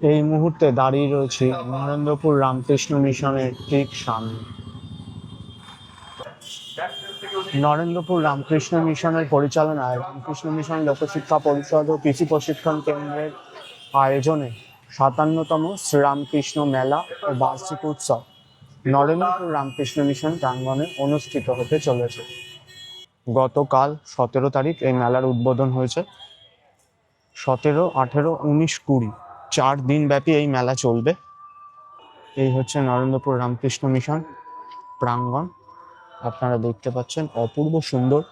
এই মুহূর্তে দাঁড়িয়ে রয়েছি নরেন্দ্রপুর রামকৃষ্ণ মিশনের ঠিক সামনে। নরেন্দ্রপুর রামকৃষ্ণ মিশনের পরিচালনায় রামকৃষ্ণ মিশন লোকশিক্ষা পরিষদ ও কৃষি প্রশিক্ষণ কেন্দ্রের আয়োজনে সাতান্নতম শ্রীরামকৃষ্ণ মেলা ও বার্ষিক উৎসব নরেন্দ্রপুর রামকৃষ্ণ মিশন প্রাঙ্গণে অনুষ্ঠিত হতে চলেছে। গতকাল সতেরো তারিখ এই মেলার উদ্বোধন হয়েছে। সতেরো, আঠেরো, উনিশ, কুড়ি চার দিন ব্যাপী এই মেলা চলবে। এই হচ্ছে নরেন্দ্রপুর রামকৃষ্ণ মিশন প্রাঙ্গণ। আপনারা দেখতে পাচ্ছেন অপূর্ব সুন্দর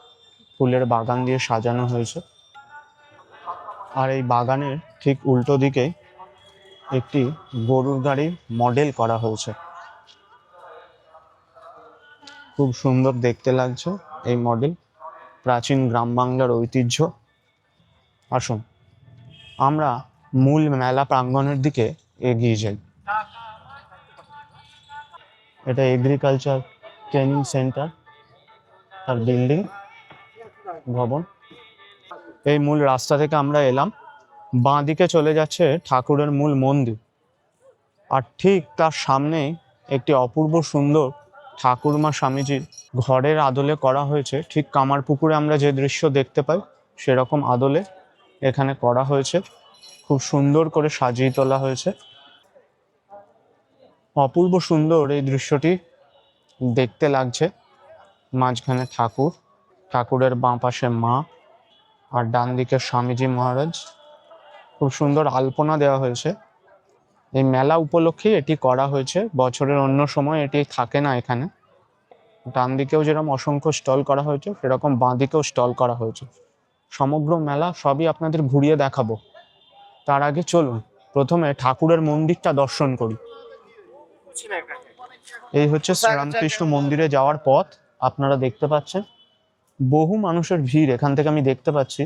ফুলের বাগান দিয়ে সাজানো হয়েছে। আর এই বাগানের ঠিক উল্টো দিকে একটি গরুর গাড়ির মডেল করা হয়েছে। খুব সুন্দর দেখতে লাগছে এই মডেল। প্রাচীন গ্রাম বাংলার ঐতিহ্য। আসুন, আমরা মূল মেলা প্রাঙ্গণের দিকে এগিয়ে যাই এটা এগ্রিকালচার ট্রেনিং সেন্টার তার বিল্ডিং ভবন। এই মূল রাস্তা থেকে আমরা এলাম। বাঁ দিকে চলে যাচ্ছে ঠাকুরের মূল মন্দির। আর ঠিক তার সামনেই একটি অপূর্ব সুন্দর ঠাকুরমা স্বামীজির ঘরের আদলে করা হয়েছে। ঠিক কামার পুকুরে আমরা যে দৃশ্য দেখতে পাই, সেরকম আদলে এখানে করা হয়েছে। খুব সুন্দর করে সাজিয়ে তোলা হয়েছে। অপূর্ব সুন্দর এই দৃশ্যটি দেখতে লাগছে। মাঝখানে ঠাকুর, ঠাকুরের বাঁ পাশে মা আর ডান দিকে স্বামীজি মহারাজ। খুব সুন্দর আলপনা দেওয়া হয়েছে। এই মেলা উপলক্ষে এটি করা হয়েছে। বছরের অন্য সময় এটি থাকে না এখানে। ডান দিকেও যেরকম অসংখ্য স্টল করা হয়েছে, সেরকম বাঁ দিকেও স্টল করা হয়েছে। সমগ্র মেলা সবই আপনাদের ঘুরিয়ে দেখাবো। তার আগে চলুন প্রথমে ঠাকুরের মন্দিরটা দর্শন করি। এই হচ্ছে শ্রীরামকৃষ্ণ মন্দিরে যাওয়ার পথ আপনারা দেখতে পাচ্ছেন। বহু মানুষের ভিড় এখান থেকে আমি দেখতে পাচ্ছি।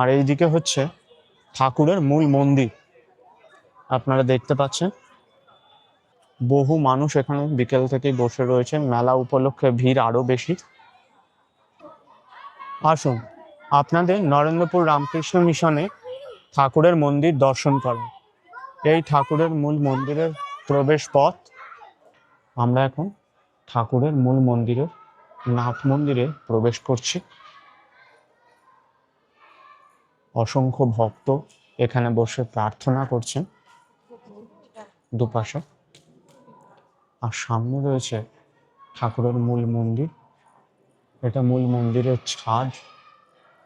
আর এইদিকে হচ্ছে ঠাকুরের মূল মন্দির আপনারা দেখতে পাচ্ছেন। বহু মানুষ এখানে বিকেল থেকে বসে রয়েছে মেলা উপলক্ষে ভিড় আরও বেশি। আসুন আপনাদের নরেন্দ্রপুর রামকৃষ্ণ মিশনে ঠাকুরের মন্দির দর্শন করেন এই ঠাকুরের মূল মন্দিরের প্রবেশ পথ। আমরা এখন ঠাকুরের মূল মন্দিরের নাথ মন্দিরে প্রবেশ করছি। অসংখ্য ভক্ত এখানে বসে প্রার্থনা করছেন দুপাশে। আর সামনে রয়েছে ঠাকুরের মূল মন্দির। এটা মূল মন্দিরের ছাদ।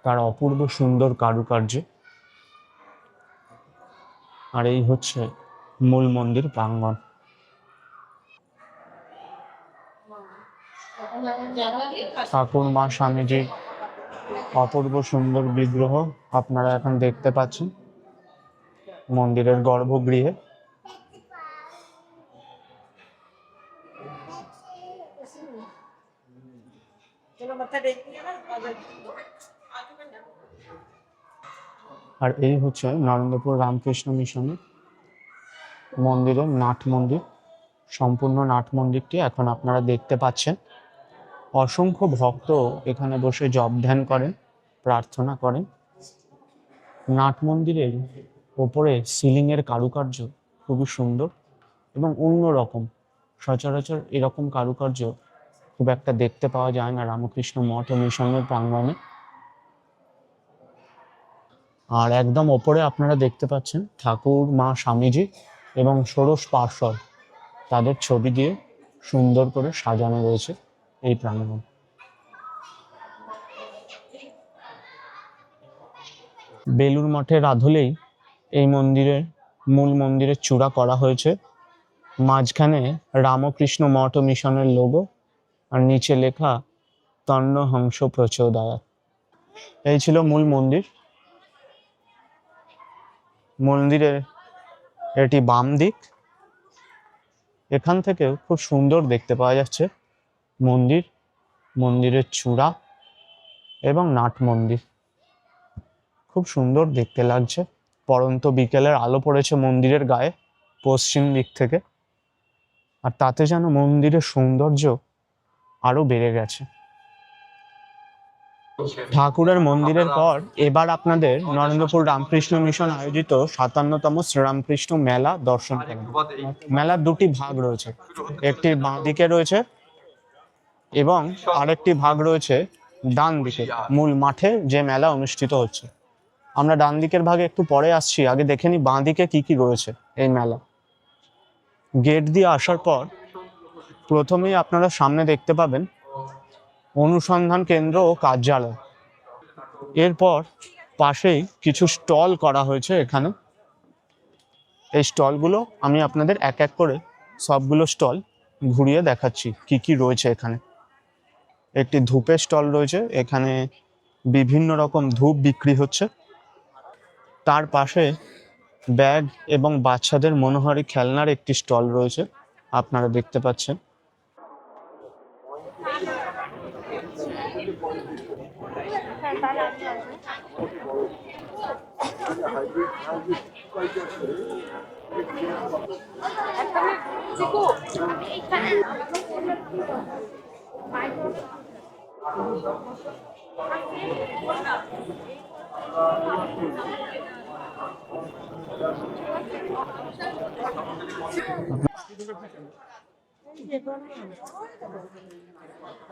তার অপূর্ব সুন্দর কারুকার্য। আর এই হচ্ছে মূল মন্দির প্রাঙ্গন ঠাকুর মা স্বামীজি অপূর্ব সুন্দর বিগ্রহ আপনারা এখন দেখতে পাচ্ছেন। মন্দিরের গর্ভগৃহে। আর এই হচ্ছে নরেন্দ্রপুর রামকৃষ্ণ মিশনের মন্দিরের নাট মন্দির। সম্পূর্ণ নাট মন্দিরটি এখন আপনারা দেখতে পাচ্ছেন। অসংখ্য ভক্ত এখানে বসে জপ ধ্যান করেন, প্রার্থনা করেন। নাট মন্দিরের ওপরে সিলিং এর কারুকার্য খুবই সুন্দর এবং অন্যরকম সচরাচর এরকম কারুকার্য খুব একটা দেখতে পাওয়া যায় না। রামকৃষ্ণ মঠ ও মিশনের প্রাঙ্গণে আর একদম ওপরে আপনারা দেখতে পাচ্ছেন ঠাকুর, মা, স্বামীজি এবং ষোড়শ পার্শ্বদ তাদের ছবি দিয়ে সুন্দর করে সাজানো রয়েছে এই প্রাঙ্গণ। বেলুর মঠের আদলেই এই মন্দিরের মূল মন্দিরের চূড়া করা হয়েছে। মাঝখানে রামকৃষ্ণ মঠ মিশনের লোগো আর নিচে লেখা তন্ন হংস প্রচোদয়াত। এই ছিল মূল মন্দির। মন্দিরের এটি বাম দিক। এখান থেকেও খুব সুন্দর দেখতে পাওয়া যাচ্ছে মন্দির, মন্দিরের চূড়া এবং নাট মন্দির। খুব সুন্দর দেখতে লাগছে। পরন্ত বিকেলের আলো পড়েছে মন্দিরের গায়ে পশ্চিম দিক থেকে। আর তাতে যেন মন্দিরের সৌন্দর্য আরও বেড়ে গেছে। ঠাকুরের মন্দিরের পর এবার আপনাদের নরেন্দ্রপুর রামকৃষ্ণ মিশন আয়োজিত সাতান্নতম শ্রীরামকৃষ্ণ মেলা দর্শন করুন মেলার দুটি ভাগ রয়েছে। একটি বাঁ দিকে রয়েছে এবং আরেকটি ভাগ রয়েছে ডান দিকে, মূল মাঠে যে মেলা অনুষ্ঠিত হচ্ছে। আমরা ডান দিকের ভাগে একটু পরে আসছি, আগে দেখে নি বাঁ দিকে কি কি রয়েছে এই মেলা। গেট দিয়ে আসার পর প্রথমেই আপনারা সামনে দেখতে পাবেন অনুসন্ধান কেন্দ্র ও কার্যালয়। এরপর পাশেই কিছু স্টল করা হয়েছে এখানে। এই স্টলগুলো আমি আপনাদের এক এক করে সবগুলো স্টল ঘুরিয়ে দেখাচ্ছি, কি কি রয়েছে এখানে। একটি ধূপের স্টল রয়েছে, এখানে বিভিন্ন রকম ধূপ বিক্রি হচ্ছে। তার পাশে ব্যাগ এবং বাচ্চাদের মনোহারী খেলনার একটি স্টল রয়েছে, আপনারা দেখতে পাচ্ছেন।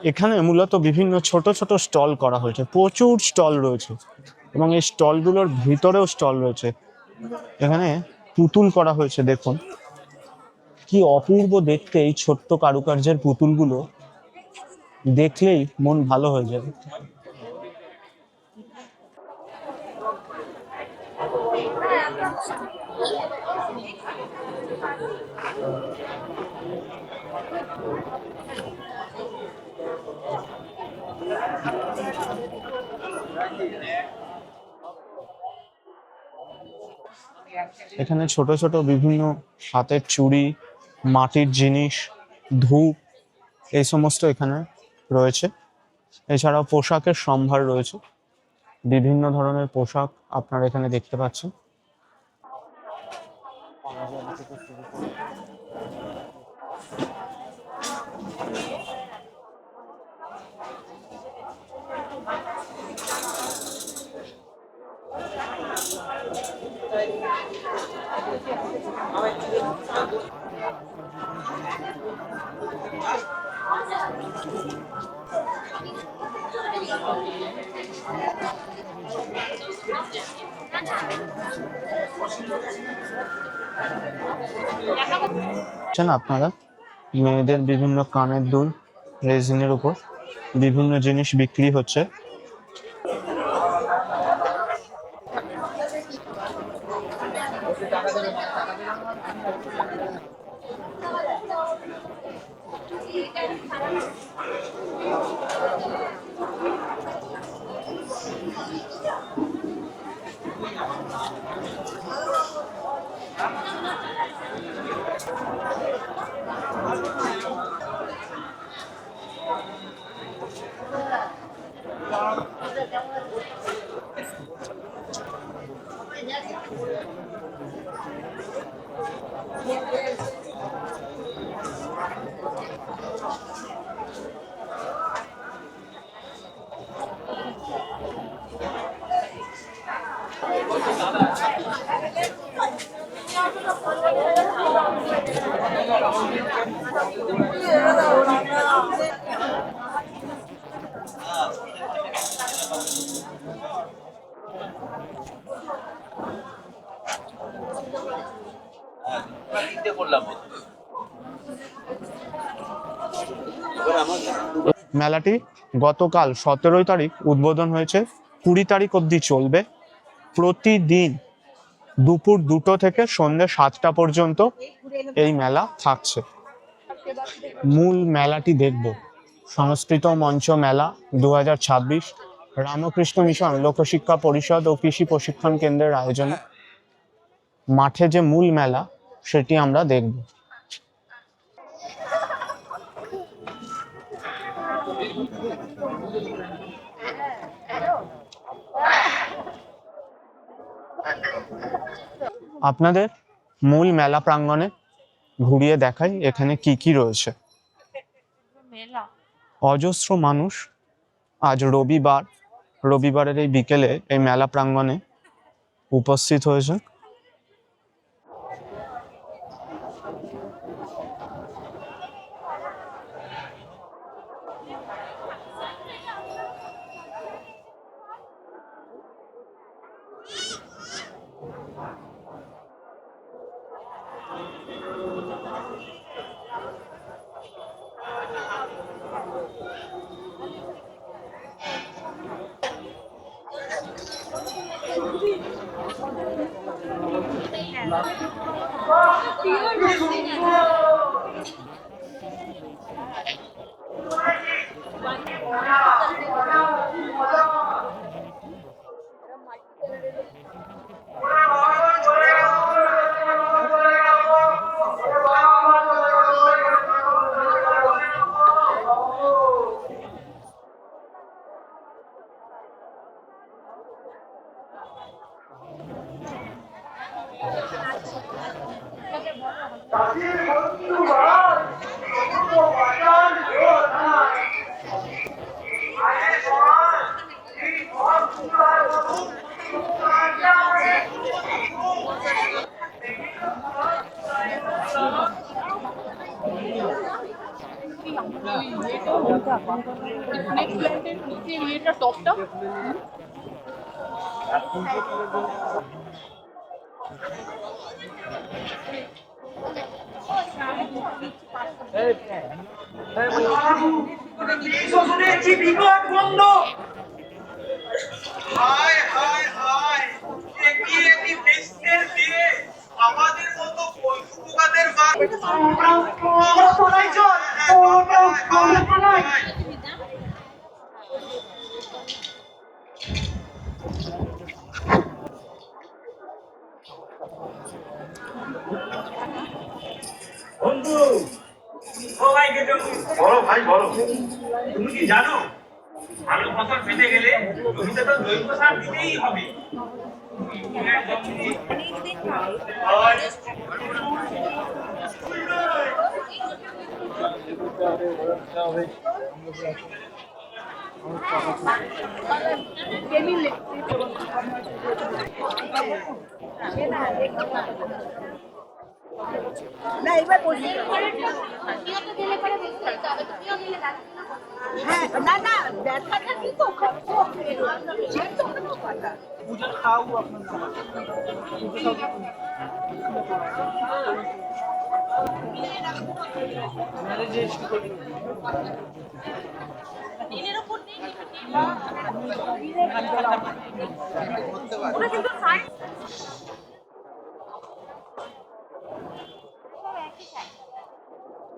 এখানে মূলত বিভিন্ন ছোট ছোট স্টল করা হয়েছে। প্রচুর স্টল রয়েছে। এবং এই স্টলগুলোর ভিতরেও স্টল রয়েছে। এখানে পুতুল করা হয়েছে, দেখুন। কি অপূর্ব দেখতে এই ছোট্ট কারুকার্যের পুতুলগুলো। দেখলেই মন ভালো হয়ে যাবে। এখানে ছোট ছোট বিভিন্ন হাতের চুড়ি, মাটির জিনিস, ধূপ, এই সমস্ত এখানে রয়েছে। এছাড়াও পোশাকের সম্ভার রয়েছে। বিভিন্ন ধরনের পোশাক আপনারা এখানে দেখতে পাচ্ছেন। আপনারা? মেয়েদের বিভিন্ন কানের দুল রেজিনের উপর বিভিন্ন জিনিস বিক্রি হচ্ছে। মেলাটি গতকাল সতেরোই তারিখ উদ্বোধন হয়েছে। কুড়ি তারিখ অবধি চলবে। প্রতিদিন দুপুর দুটো থেকে সন্ধ্যে সাতটা পর্যন্ত এই মেলা থাকছে। মূল মেলাটি দেখব। সংস্কৃত মঞ্চ মেলা দু হাজার ছাব্বিশ, রামকৃষ্ণ মিশন লোকশিক্ষা পরিষদ ও কৃষি প্রশিক্ষণ কেন্দ্রের আয়োজনে। মাঠে যে মূল মেলা সেটি আমরা দেখব। আপনাদের মূল মেলা প্রাঙ্গণে ঘুরিয়ে দেখাই এখানে কি কি রয়েছে। অজস্র মানুষ আজ রবিবার রবিবারের এই বিকেলে এই মেলা প্রাঙ্গণে উপস্থিত হয়েছে। যে বিকট বন্ধ হায় হায় হায় দিয়ে আমাদের মতো আমরা তোলাই চল আমরা তোলাই বন্ধু। ও ভাই কেটে বড় ভাই বড়। তুমি কি জানো ভালো ফসল পেতে গেলে জমিতে তো জৈব সার দিতেই হবে। না এবার না হ্যাঁ না না ব্যথাটা কি তো সে তো কোনো কথা ওরা কিন্তু সাইন্স পাঠিয়ে দিবি তারা যাবে আমাকে চলো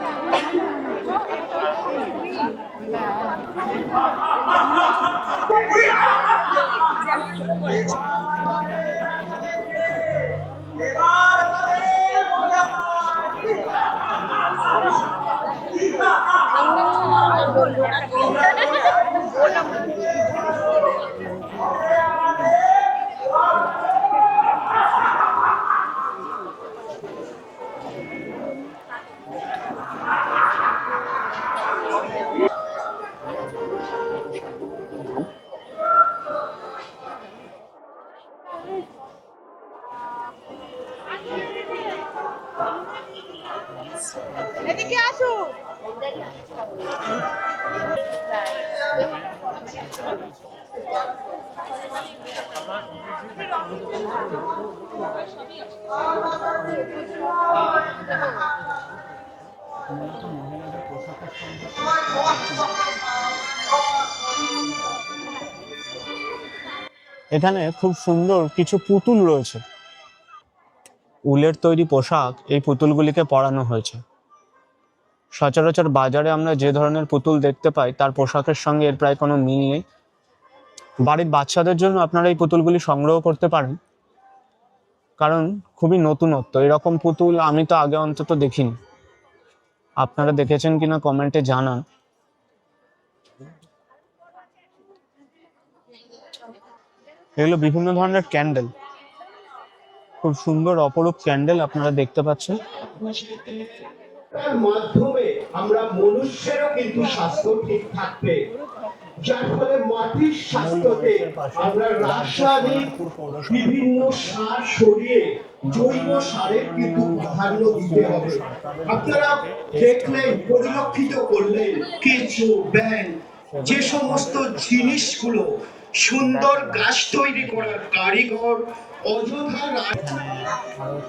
আসো এখানে খুব সুন্দর কিছু পুতুল রয়েছে। উলের তৈরি পোশাক এই পুতুলগুলিকে পরানো হয়েছে। সচরাচর বাজারে আমরা যে ধরনের পুতুল দেখতে পাই, তার পোশাকের সঙ্গে এর প্রায় কোনো মিল নেই। বাড়ির বাচ্চাদের জন্য আপনারা এই পুতুলগুলি সংগ্রহ করতে পারেন। কারণ খুবই নতুনত্ব, এরকম পুতুল আমি তো আগে অন্তত দেখিনি। আপনারা দেখেছেন কিনা কমেন্টে জানান। এগুলো বিভিন্ন ধরনের ক্যান্ডেল খুব সুন্দর, অপরূপ ক্যান্ডেল আপনারা দেখতে পাচ্ছেন। মাধ্যমে আমরা মনুষ্যেরও কিন্তু স্বাস্থ্য ঠিক থাকবে। যার ফলে মাটির স্বাস্থ্যতে আমরা রাসায়নিক বিভিন্ন সার সরিয়ে জৈব সারের কিন্তু প্রাধান্য দিতে হবে। আপনারা দেখলেন, পরিলক্ষিত করলেন কিছু ব্যাংক, যে সমস্ত জিনিসগুলো সুন্দর গাছ তৈরি করার কারিগর অযথা রা-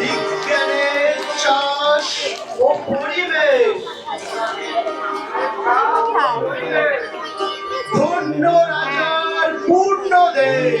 বিজ্ঞানের চাষ ও পরিবেশ। ধন্য রাজার পূর্ণ দেশ।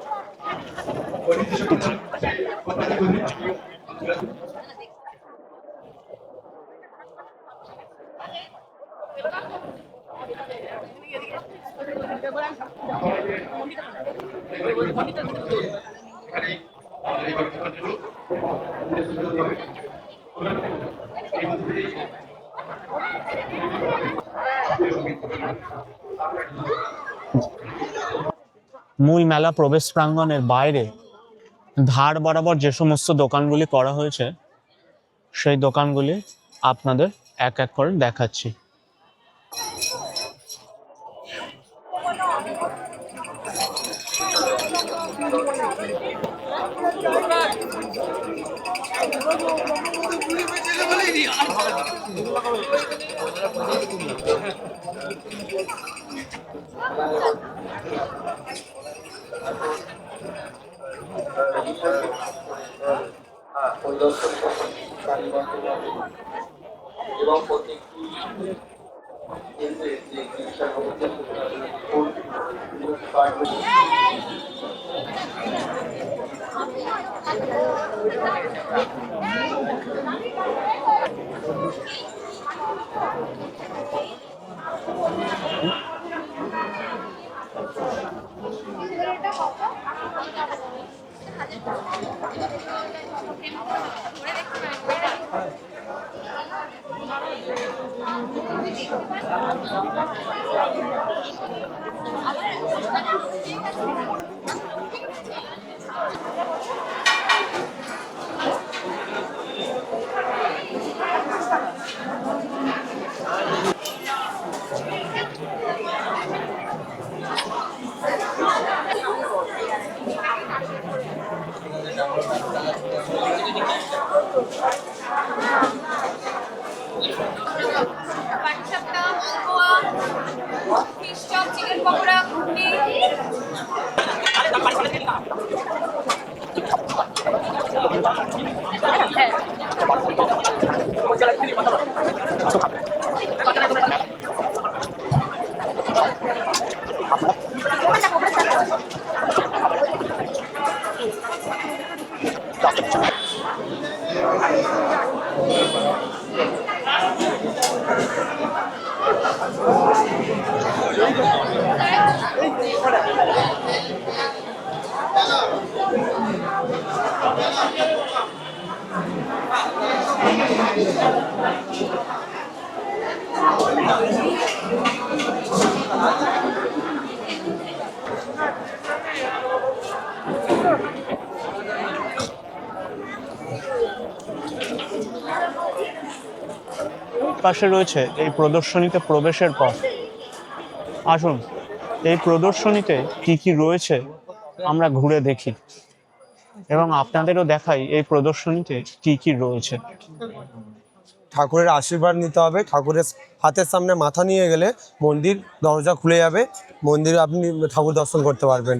মূল মেলা প্রবেশ প্রাঙ্গণের বাইরে ধার বরাবর যে সমস্ত দোকানগুলি করা হয়েছে, সেই দোকানগুলি আপনাদের এক এক করে দেখাচ্ছি। এবং প্রত্যেকটি কেন্দ্রে যে চিকিৎসা ব্যবস্থা পকোড়া ঘুগনি পাশে রয়েছে এই প্রদর্শনীতে প্রবেশের পথ। আসুন, এই প্রদর্শনীতে কি কি রয়েছে আমরা ঘুরে দেখি এবং আপনাদেরও দেখাই এই প্রদর্শনীতে কি কি রয়েছে। ঠাকুরের আশীর্বাদ নিতে হবে। ঠাকুরের হাতের সামনে মাথা নিয়ে গেলে মন্দির দরজা খুলে যাবে। মন্দিরে আপনি ঠাকুর দর্শন করতে পারবেন।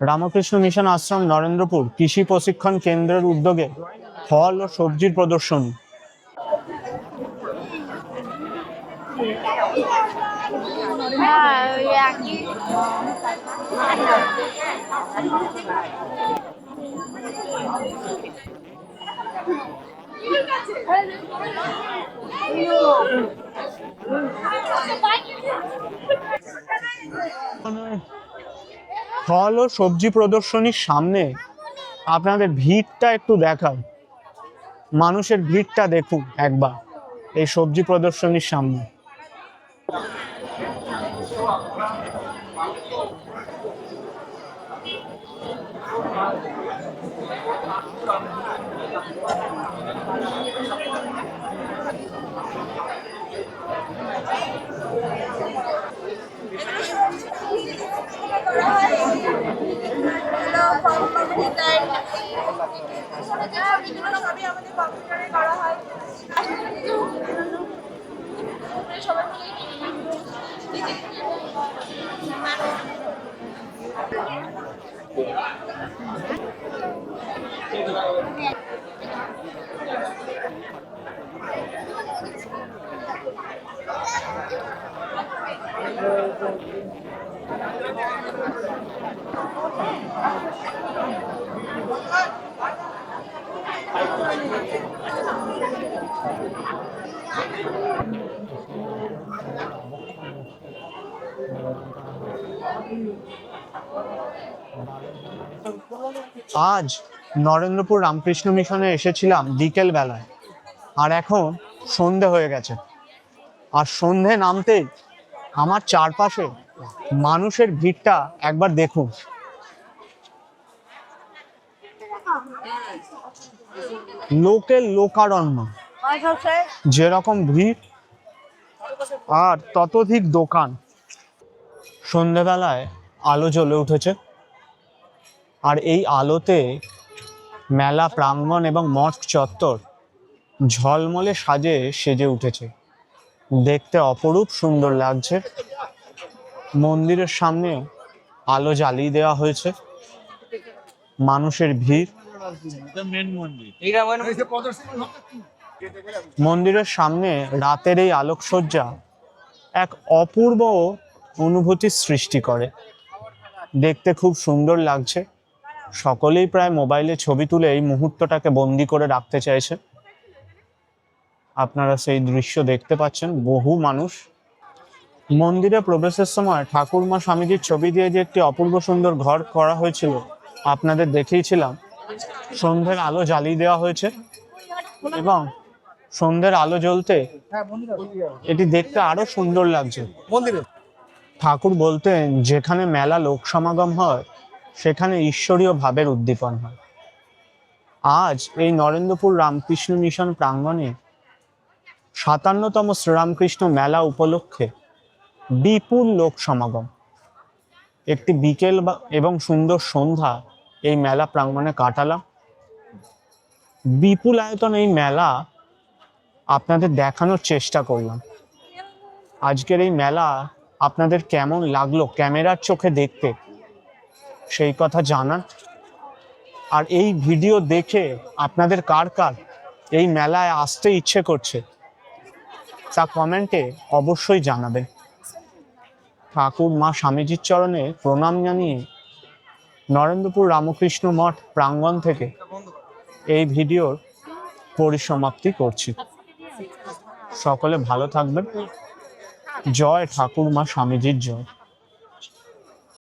রামকৃষ্ণ মিশন আশ্রম নরেন্দ্রপুর কৃষি প্রশিক্ষণ কেন্দ্রের উদ্যোগে ফল ও সবজির প্রদর্শনী। হ্যাঁ ফল ও সবজি প্রদর্শনীর সামনে আপনাদের ভিড়টা একটু দেখায় মানুষের ভিড়টা দেখুন একবার এই সবজি প্রদর্শনীর সামনে। আজ নরেন্দ্রপুর রামকৃষ্ণ মিশনে এসেছিলাম বিকেল বেলায়। আর এখন সন্ধে হয়ে গেছে। আর সন্ধে নামতেই আমার চারপাশে মানুষের ভিড়টা একবার দেখুন। লোকের লোকারণ্য। যেরকম ভিড়, আর ততোধিক দোকান। সন্ধেবেলায় আলো জ্বলে উঠেছে। আর এই আলোতে মেলা প্রাঙ্গণ এবং মঠ চত্বর ঝলমলে সাজে সেজে উঠেছে। দেখতে অপরূপ সুন্দর লাগছে। মন্দিরের সামনে আলো জ্বালিয়ে দেওয়া হয়েছে। মানুষের ভিড়। মন্দিরের সামনে রাতের এই আলোকসজ্জা এক অপূর্ব অনুভূতির সৃষ্টি করে। দেখতে খুব সুন্দর লাগছে। সকলেই প্রায় মোবাইলে ছবি তুলে এই মুহূর্তটাকে বন্দি করে রাখতে চাইছে। আপনারা সেই দৃশ্য দেখতে পাচ্ছেন। বহু মানুষ মন্দিরে প্রবেশের সময় ঠাকুরমা স্বামীজির ছবি দিয়ে যে একটি অপূর্ব সুন্দর ঘর করা হয়েছিল আপনাদের দেখিয়েছিলাম। সন্ধ্যের আলো জ্বালিয়ে দেওয়া হয়েছে এবং সন্ধ্যের আলো জ্বলতে এটি দেখতে আরও সুন্দর লাগছে। মন্দিরে? ঠাকুর বলতেন যেখানে মেলা লোক সমাগম হয় সেখানে ঈশ্বরীয় ভাবের উদ্দীপন হয়। আজ এই নরেন্দ্রপুর রামকৃষ্ণ মিশন প্রাঙ্গণে সাতান্নতম শ্রীরামকৃষ্ণ মেলা উপলক্ষে বিপুল লোক সমাগম। একটি বিকেল এবং সুন্দর সন্ধ্যা এই মেলা প্রাঙ্গণে কাটালাম। বিপুল আয়তন এই মেলা আপনাদের দেখানোর চেষ্টা করলাম। আজকের এই মেলা আপনাদের কেমন লাগল ক্যামেরার চোখে দেখতে সেই কথা জানান। আর এই ভিডিও দেখে আপনাদের কার কার এই মেলায় আসতে ইচ্ছে করছে তা কমেন্টে অবশ্যই জানাবেন। ঠাকুর মা স্বামীজির চরণে প্রণাম জানিয়ে নরেন্দ্রপুর রামকৃষ্ণ মঠ প্রাঙ্গণ থেকে এই ভিডিওর পরিসমাপ্তি করছি। সকলে ভালো থাকবেন। জয় ঠাকুর মা স্বামীজির জয়।